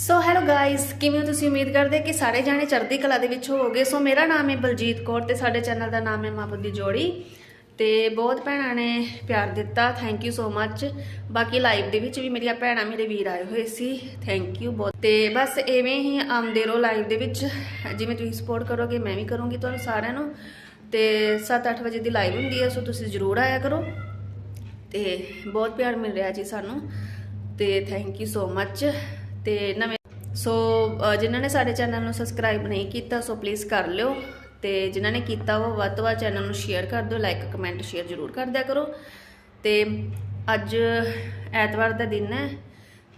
So hello guys ਕਿਵੇਂ ਹੋ ਤੁਸੀਂ ਉਮੀਦ ਕਰਦੇ ਕਿ ਸਾਰੇ ਜਾਣੇ ਚੜ੍ਹਦੀ ਕਲਾ ਦੇ ਵਿੱਚ ਹੋਵੋਗੇ? ਸੋ ਮੇਰਾ ਨਾਮ ਹੈ ਬਲਜੀਤ ਕੌਰ ਤੇ ਸਾਡੇ ਚੈਨਲ ਦਾ ਨਾਮ ਹੈ ਮਾਂ ਪੁੱਤ ਦੀ ਜੋੜੀ। ਤੇ ਬਹੁਤ ਭੈਣਾਂ ਨੇ ਪਿਆਰ ਦਿੱਤਾ ਥੈਂਕ ਯੂ ਸੋ ਮੱਚ ਬਾਕੀ ਲਾਈਵ ਦੇ ਵਿੱਚ ਵੀ ਮੇਰੀਆਂ ਭੈਣਾਂ ਮੇਰੇ ਵੀਰ ਆਏ ਹੋਏ ਸੀ ਥੈਂਕ ਯੂ ਬਹੁਤ। ਤੇ ਬਸ ਐਵੇਂ ਹੀ ਆਉਂਦੇ ਰਹੋ ਲਾਈਵ ਦੇ ਵਿੱਚ। ਜਿਵੇਂ ਤੁਸੀਂ ਸਪੋਰਟ ਕਰੋਗੇ, ਮੈਂ ਵੀ ਕਰੂੰਗੀ ਤੁਹਾਨੂੰ ਸਾਰਿਆਂ ਨੂੰ। ਤੇ 7-8 ਵਜੇ ਦੀ ਲਾਈਵ ਹੁੰਦੀ ਹੈ ਸੋ ਤੁਸੀਂ ਜ਼ਰੂਰ ਆਇਆ ਕਰੋ। ਤੇ ਬਹੁਤ ਪਿਆਰ ਮਿਲ ਰਿਹਾ ਜੀ ਸਾਨੂੰ। ਤੇ ਥੈਂਕ ਯੂ ਸੋ ਮੱਚ ਤੇ ਨਵੇਂ ਸੋ ਜਿਨ੍ਹਾਂ ਨੇ ਸਾਡੇ ਚੈਨਲ ਨੂੰ ਸਬਸਕ੍ਰਾਈਬ ਨਹੀਂ ਕੀਤਾ, ਸੋ ਪਲੀਜ਼ ਕਰ ਲਿਓ। ਤੇ ਜਿਨ੍ਹਾਂ ਨੇ ਕੀਤਾ ਉਹ ਵੱਧ ਤੋਂ ਵੱਧ ਚੈਨਲ ਨੂੰ ਸ਼ੇਅਰ ਕਰ ਦਿਓ ਲਾਈਕ ਕਮੈਂਟ ਸ਼ੇਅਰ ਜ਼ਰੂਰ ਕਰ ਦਿਆ ਕਰੋ। ਤੇ ਅੱਜ ਐਤਵਾਰ ਦਾ ਦਿਨ ਹੈ,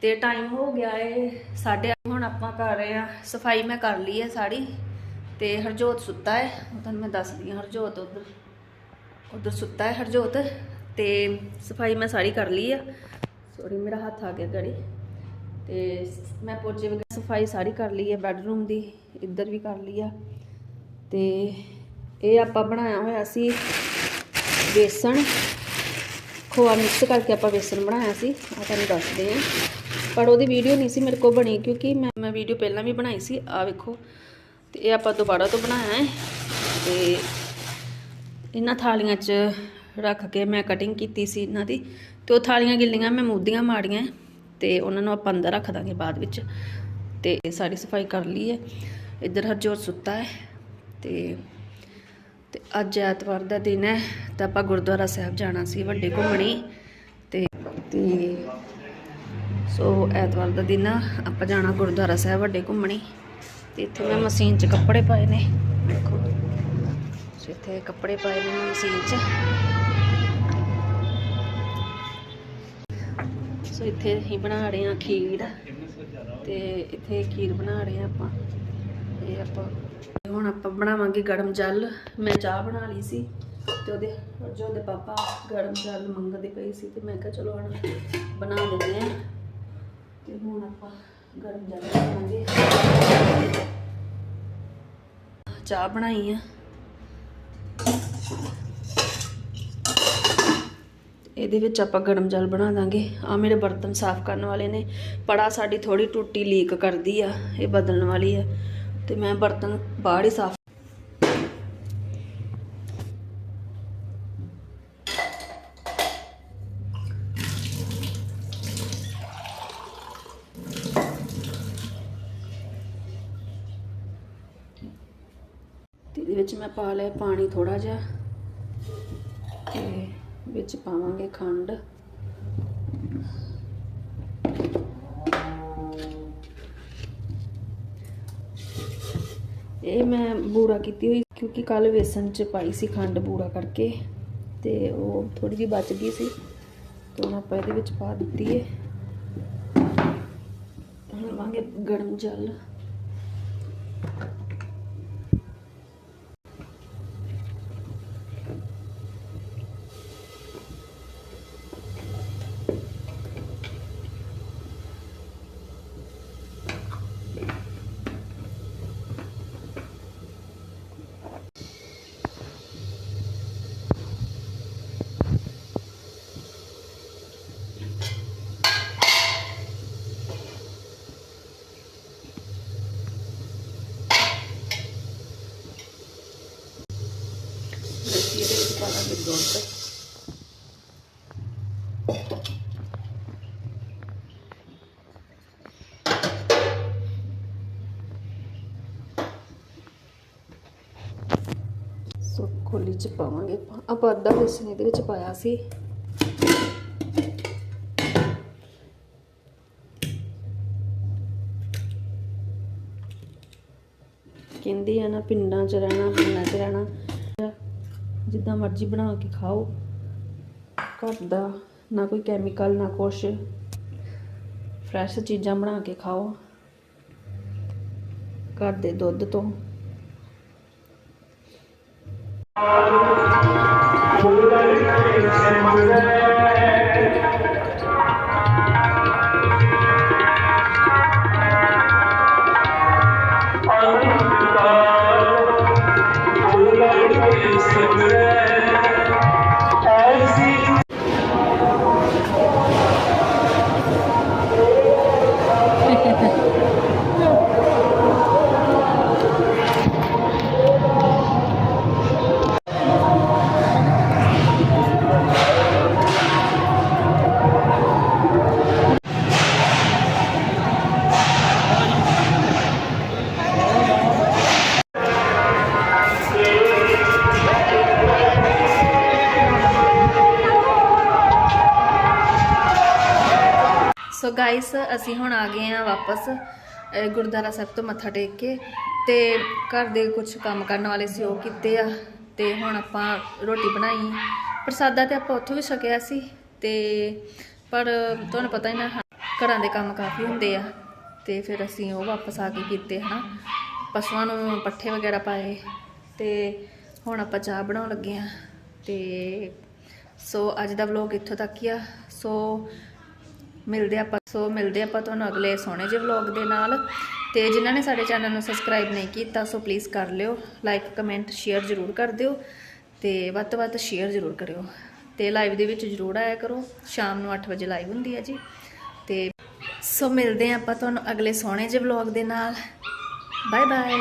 ਤੇ ਟਾਈਮ ਹੋ ਗਿਆ ਏ ਸਾਡੇ ਹੁਣ ਆਪਾਂ ਕਰ ਰਹੇ ਆ ਸਫ਼ਾਈ ਮੈਂ ਕਰ ਲਈ ਹੈ ਸਾਰੀ, ਤੇ ਹਰਜੋਤ ਸੁੱਤਾ ਹੈ। ਤੁਹਾਨੂੰ ਮੈਂ ਦੱਸਦੀ ਹਾਂ, ਹਰਜੋਤ ਉਧਰ ਉਧਰ ਸੁੱਤਾ ਹੈ ਹਰਜੋਤ। ਤੇ ਸਫ਼ਾਈ ਮੈਂ ਸਾਰੀ ਕਰ ਲਈ ਆ। ਸੋਰੀ ਮੇਰਾ ਹੱਥ ਆ ਗਿਆ ਗੜੀ। ਤੇ ਮੈਂ ਪੋਚੇ ਵਗੈਰਾ ਸਫ਼ਾਈ ਸਾਰੀ ਕਰ ਲਈ ਹੈ, ਬੈੱਡਰੂਮ ਦੀ, ਇੱਧਰ ਵੀ ਕਰ ਲਈ ਆ। ਤੇ ਇਹ ਆਪਾਂ ਬਣਾਇਆ ਹੋਇਆ ਸੀ ਬੇਸਣ। ਖੋਆ ਮਿਕਸ ਕਰਕੇ ਆਪਾਂ ਬੇਸਣ ਬਣਾਇਆ ਸੀ ਆ ਤੁਹਾਨੂੰ ਦੱਸਦੇ ਆ ਪਰ ਉਹਦੀ ਵੀਡੀਓ ਨਹੀਂ ਸੀ ਮੇਰੇ ਕੋਲ ਬਣੀ, ਕਿਉਂਕਿ ਮੈਂ ਮੈਂ ਵੀਡੀਓ ਪਹਿਲਾਂ ਵੀ ਬਣਾਈ ਸੀ ਆ ਵੇਖੋ। ਤੇ ਇਹ ਆਪਾਂ ਦੁਬਾਰਾ ਤੋਂ ਬਣਾਇਆ ਹੈ। ਤੇ ਇਹਨਾਂ ਥਾਲੀਆਂ 'ਚ ਰੱਖ ਕੇ ਮੈਂ ਕਟਿੰਗ ਕੀਤੀ ਸੀ ਇਹਨਾਂ ਦੀ। ਤੇ ਉਹ ਥਾਲੀਆਂ ਗਿੱਲੀਆਂ ਮੈਂ ਮੂਦੀਆਂ ਮਾੜੀਆਂ ਤੇ ਉਹਨਾਂ ਨੂੰ ਆਪਾਂ ਅੰਦਰ ਰੱਖ ਦਾਂਗੇ ਬਾਅਦ ਵਿੱਚ। ਤੇ ਸਾਰੀ ਸਫ਼ਾਈ ਕਰ ਲਈ ਹੈ। ਇੱਧਰ ਹਰਜੋਤ ਸੁੱਤਾ ਹੈ ਤੇ ਤੇ ਅੱਜ ਐਤਵਾਰ ਦਾ ਦਿਨ ਹੈ ਤਾਂ ਆਪਾਂ ਗੁਰਦੁਆਰਾ ਸਾਹਿਬ ਜਾਣਾ ਸੀ ਵੱਡੇ ਘੁੰਮਣੀ। ਤੇ ਤੇ ਸੋ ਐਤਵਾਰ ਦਾ ਦਿਨ ਆਪਾਂ ਜਾਣਾ ਗੁਰਦੁਆਰਾ ਸਾਹਿਬ ਵੱਡੇ ਘੁੰਮਣੀ। ਤੇ ਇੱਥੇ ਮੈਂ ਮਸ਼ੀਨ 'ਚ ਕੱਪੜੇ ਪਾਏ ਨੇ। ਦੇਖੋ ਇੱਥੇ ਕੱਪੜੇ ਪਾਏ ਨੇ ਮੈਂ ਮਸ਼ੀਨ 'ਚ। ਸੋ ਇੱਥੇ ਅਸੀਂ ਬਣਾ ਰਹੇ ਹਾਂ ਖੀਰ ਤੇ ਇੱਥੇ ਖੀਰ ਬਣਾ ਰਹੇ ਹਾਂ ਆਪਾਂ। ਇਹ ਆਪਾਂ ਹੁਣ ਆਪਾਂ ਬਣਾਵਾਂਗੇ ਗਰਮ ਜਲ। ਮੈਂ ਚਾਹ ਬਣਾ ਲਈ ਸੀ ਤੇ ਉਹਦੇ ਜੋ ਉਹਦੇ ਪਾਪਾ ਗਰਮ ਜਲ ਮੰਗਦੇ ਪਏ ਸੀ ਤੇ ਮੈਂ ਕਿਹਾ ਚਲੋ ਹੁਣ ਬਣਾ ਦਿੰਦੇ ਆ ਤੇ ਹੁਣ ਆਪਾਂ ਗਰਮ ਜਲ ਬਣਾਵਾਂਗੇ। ਚਾਹ ਬਣਾਈ ਆ। ਇਹਦੇ ਵਿੱਚ ਆਪਾਂ ਗਰਮ ਜਲ ਬਣਾ ਦਾਂਗੇ। ਆ ਮੇਰੇ ਬਰਤਨ ਸਾਫ਼ ਕਰਨ ਵਾਲੇ ਨੇ। ਪੜਾ ਸਾਡੀ ਥੋੜੀ ਟੁੱਟੀ ਲੀਕ ਕਰਦੀ ਆ, ਇਹ ਬਦਲਣ ਵਾਲੀ ਆ। ਤੇ ਮੈਂ ਬਰਤਨ ਬਾਹਰ ਹੀ ਸਾਫ਼ ਤੇ ਇਹਦੇ ਵਿੱਚ ਮੈਂ ਪਾ ਲਿਆ ਪਾਣੀ ਥੋੜਾ ਜਿਹਾ। ਤੇ ਵਿੱਚ ਪਾਵਾਂਗੇ ਖੰਡ। ਇਹ ਮੈਂ ਬੂੜਾ ਕੀਤੀ ਹੋਈ ਕਿਉਂਕਿ ਕੱਲ ਵੇਸਣ ਚ ਪਾਈ ਸੀ ਖੰਡ ਬੂੜਾ ਕਰਕੇ ਤੇ ਉਹ ਥੋੜੀ ਜਿਹੀ ਬਚ ਗਈ ਸੀ। ਤੇ ਹੁਣ ਆਪਾਂ ਇਹਦੇ ਵਿੱਚ ਪਾ ਦਿੱਤੀ ਏ। ਹੁਣ ਲਵਾਂਗੇ ਗਰਮ ਜਲ ਅਸੀਂ ਇਹਦੇ ਵਿੱਚ ਪਾ ਲਾਂਗੇ ਦੁੱਧ ਸੋ ਕੋਲੀ ਚ ਪਾਵਾਂਗੇ ਆਪਾਂ। ਅੱਧਾ ਬੇਸਨ ਇਹਦੇ ਵਿੱਚ ਪਾਇਆ ਸੀ। ਕਹਿੰਦੀ ਆ ਨਾ, ਪਿੰਡਾਂ 'ਚ ਰਹਿਣਾ ਪਿੰਡਾਂ 'ਚ ਰਹਿਣਾ। ਜਿੱਦਾਂ ਮਰਜ਼ੀ ਬਣਾ ਕੇ ਖਾਓ। ਘਰ ਦਾ ਨਾ ਕੋਈ ਕੈਮੀਕਲ ਨਾ ਕੁਛ। ਫਰੈਸ਼ ਚੀਜ਼ਾਂ ਬਣਾ ਕੇ ਖਾਓ। ਘਰ ਦੇ ਦੁੱਧ ਤੋਂ। ਗਾਇਸ, ਅਸੀਂ ਹੁਣ ਆ ਗਏ ਆ ਵਾਪਸ ਅਹ ਗੁਰਦੁਆਰਾ ਸਾਹਿਬ ਤੋਂ ਮੱਥਾ ਟੇਕ ਕੇ, ਤੇ ਘਰ ਦੇ ਕੁਝ ਕੰਮ ਕਰਨ ਵਾਲੇ ਸੀ, ਉਹ ਕੀਤੇ ਆ, ਤੇ ਹੁਣ ਆਪਾਂ ਰੋਟੀ ਬਣਾਈ। ਪ੍ਰਸਾਦਾ ਤੇ ਆਪਾਂ ਉੱਥੋਂ ਵੀ ਛਕਿਆ ਸੀ, ਤੇ ਪਰ ਤੁਹਾਨੂੰ ਪਤਾ ਹੀ ਨਾ, ਘਰਾਂ ਦੇ ਕੰਮ ਕਾਫੀ ਹੁੰਦੇ ਆ, ਤੇ ਫਿਰ ਅਸੀਂ ਉਹ ਵਾਪਸ ਆ ਕੇ ਕੀਤੇ, ਹਨਾ। ਪਸ਼ੂਆਂ ਨੂੰ ਪੱਠੇ ਵਗੈਰਾ ਪਾਏ, ਤੇ ਹੁਣ ਆਪਾਂ ਚਾਹ ਬਣਾਉਣ ਲੱਗੇ ਆ ਤੇ ਸੋ ਅੱਜ ਦਾ ਵਲੌਗ ਇੱਥੋਂ ਤੱਕ ਹੀ ਆ। ਸੋ ਮਿਲਦੇ ਆਪਾਂ, ਸੋ ਮਿਲਦੇ ਆਪਾਂ ਤੁਹਾਨੂੰ ਅਗਲੇ ਸੋਹਣੇ ਜਿਹੇ ਵਲੌਗ ਦੇ ਨਾਲ। ਤੇ ਜਿਨ੍ਹਾਂ ਨੇ ਸਾਡੇ ਚੈਨਲ ਨੂੰ ਸਬਸਕ੍ਰਾਈਬ ਨਹੀਂ ਕੀਤਾ, ਸੋ ਪਲੀਜ਼ ਕਰ ਲਿਓ ਲਾਈਕ ਕਮੈਂਟ ਸ਼ੇਅਰ ਜ਼ਰੂਰ ਕਰ ਦਿਓ ਤੇ ਵੱਧ ਤੋਂ ਵੱਧ ਸ਼ੇਅਰ ਜ਼ਰੂਰ ਕਰਿਓ। ਤੇ ਲਾਈਵ ਦੇ ਵਿੱਚ ਜ਼ਰੂਰ ਆਇਆ ਕਰੋ, ਸ਼ਾਮ ਨੂੰ 8 ਵਜੇ ਲਾਈਵ ਹੁੰਦੀ ਹੈ ਜੀ। ਤੇ ਸੋ ਮਿਲਦੇ ਹਾਂ ਆਪਾਂ ਤੁਹਾਨੂੰ ਅਗਲੇ ਸੋਹਣੇ ਜਿਹੇ ਵਲੌਗ ਦੇ ਨਾਲ। Bye bye